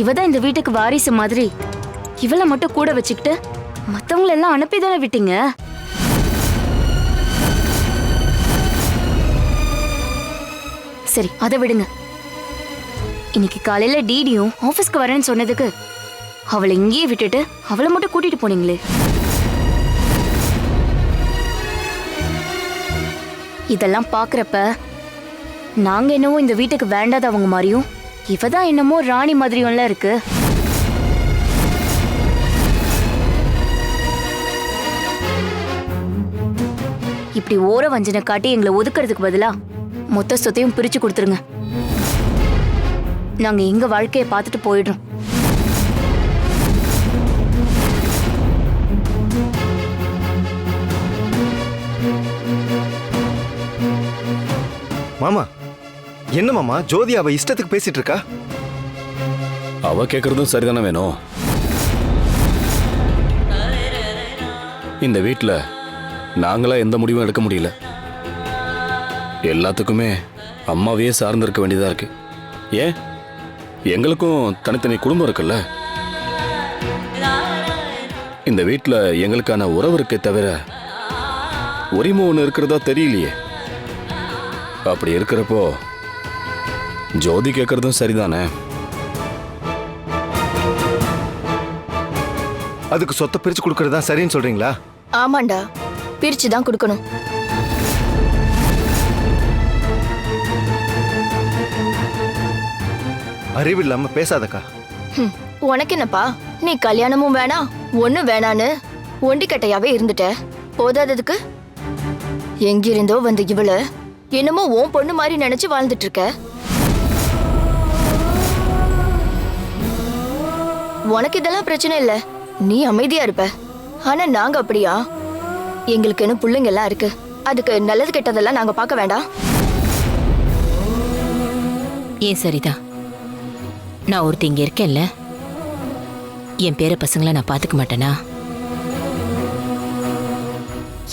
இவ தான் இந்த வீட்டுக்கு வாரிசு மாதிரி. இவளை மட்டும் கூட வச்சுக்கிட்டு மத்தவங்கள எல்லாம் அனுப்பி தானே விட்டீங்க? சரி அதை விடுங்க. இன்னைக்கு காலையில டிடியும் ஆபீஸ்க்கு வரேன்னு சொன்னதுக்கு அவளை இங்கேயே விட்டுட்டு அவளை மட்டும் கூட்டிட்டு போனீங்களே. இதெல்லாம் பாக்குறப்ப நாங்க என்னவோ இந்த வீட்டுக்கு வேண்டாதவங்க மாதிரியும் இவ தான் என்னமோ ராணி மாதிரியும்ல இருக்கு. இப்படி ஓர வஞ்சனை காட்டி எங்களை ஒதுக்கிறதுக்கு பதிலா மொத்த சொத்தையும் பிரிச்சு கொடுத்துருங்க. நாங்க எங்க வாழ்க்கையை பார்த்துட்டு போயிடுறோம். மாமா என்ன மாமா ஜோதி அவ இஷ்டத்துக்கு பேசிட்டு இருக்கா அவ கேக்குறதும் சரிதானே வேணும். இந்த வீட்டில் நாங்களா எந்த முடிவும் எடுக்க முடியல. எல்லாத்துக்குமே அம்மாவையே சார்ந்திருக்க வேண்டியதா இருக்கு. ஏன்? எங்களுக்கும் தனித்தனி குடும்பம் இருக்குல்ல? இந்த வீட்டில் எங்களுக்கான உறவு இருக்கே தவிர உரிமை ஒன்று இருக்கிறதா தெரியலையே. அப்படி இருக்கிறப்போ ஜோதி கேட்கறதும் சரிதானே? அதுக்கு சொத்தை பிரிச்சு கொடுக்கறது தான் சரின்னு சொல்றீங்களா? ஆமாண்டா பிரிச்சு தான் கொடுக்கணும். அறிவு இல்லாம பேசாதக்கா. ஹம், உனக்கு என்னப்பா? நீ கல்யாணமும் வேணாம் ஒண்ணு வேணான்னு ஒண்டிக்கட்டையாவே இருந்துட்ட. போதாததுக்கு? எங்கிருந்தோ வந்த இவள என்னமோ உன் பொண்ணு மாதிரி நினைச்சு வாழ்ந்துட்டு இருக்க. உனக்கு இதெல்லாம் பிரச்சனை இல்ல. நீ அமைதியா இருப்ப. ஆனா நாங்க அப்படியா? எங்களுக்குன்னு பிள்ளைங்க எல்லாம் இருக்கு. அதுக்கு நல்லது கெட்டதெல்லாம் நாங்க பார்க்க வேண்டாம். ஏன் சரிதா? நான் ஒருத்தி இங்க இருக்கேன்ல. என் பேர பசங்களை நான் பாத்துக்க மாட்டேனா?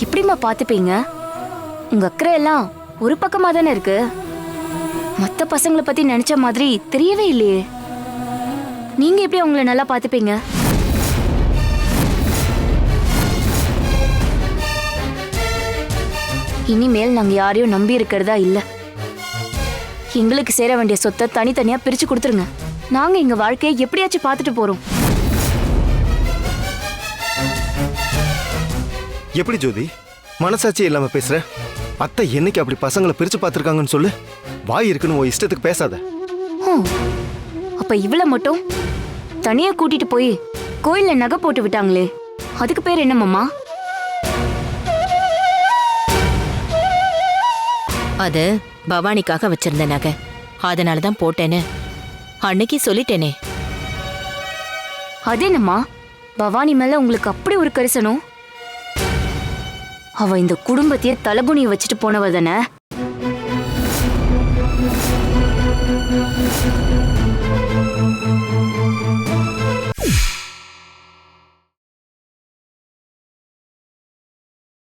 எப்படிம்மா பார்த்துப்பீங்க? உங்க அக்கறை எல்லாம் ஒரு பக்கமா தானே இருக்கு? மத்த பசங்களை பத்தி நினைச்ச மாதிரி தெரியவே இல்லையே. நீங்க எப்படி அவங்கள நல்லா பார்த்துப்பீங்க? இனிமேல் நாங்க யாரையும் நம்பி இருக்கிறதா இல்ல. எங்களுக்கு சேர வேண்டிய சொத்தை தனித்தனியா பிரிச்சு கொடுத்துருங்க. நாங்க எங்க வாழ்க்கையை எப்படியாச்சும் பார்த்துட்டு போறோம். எப்படி ஜோதி? மனசாட்சி இல்லாம பேசுற? அத்தை என்னைக்கு அப்படி பசங்களை பிரிச்சு பார்த்திருக்காங்கன்னு சொல்லு? வாய் இருக்குன்னு உன் இஷ்டத்துக்கு பேசாத. அப்ப இவள மட்டும்? தனியா கூட்டிட்டு போய் கோயில்ல நகை போட்டு விட்டாங்களே. அதுக்கு பேர் என்ன மாமா? அது பவானிக்காக வச்சிருந்த நகை. அதனால தான் போட்டேன்னு அன்னைக்கு சொல்லிட்டேனே. அது என்னம்மா? பவானி மேல உங்களுக்கு அப்படி ஒரு கரிசனம்? அவ இந்த குடும்பத்தையே தலகுனிய வச்சுட்டு போனவ தானே?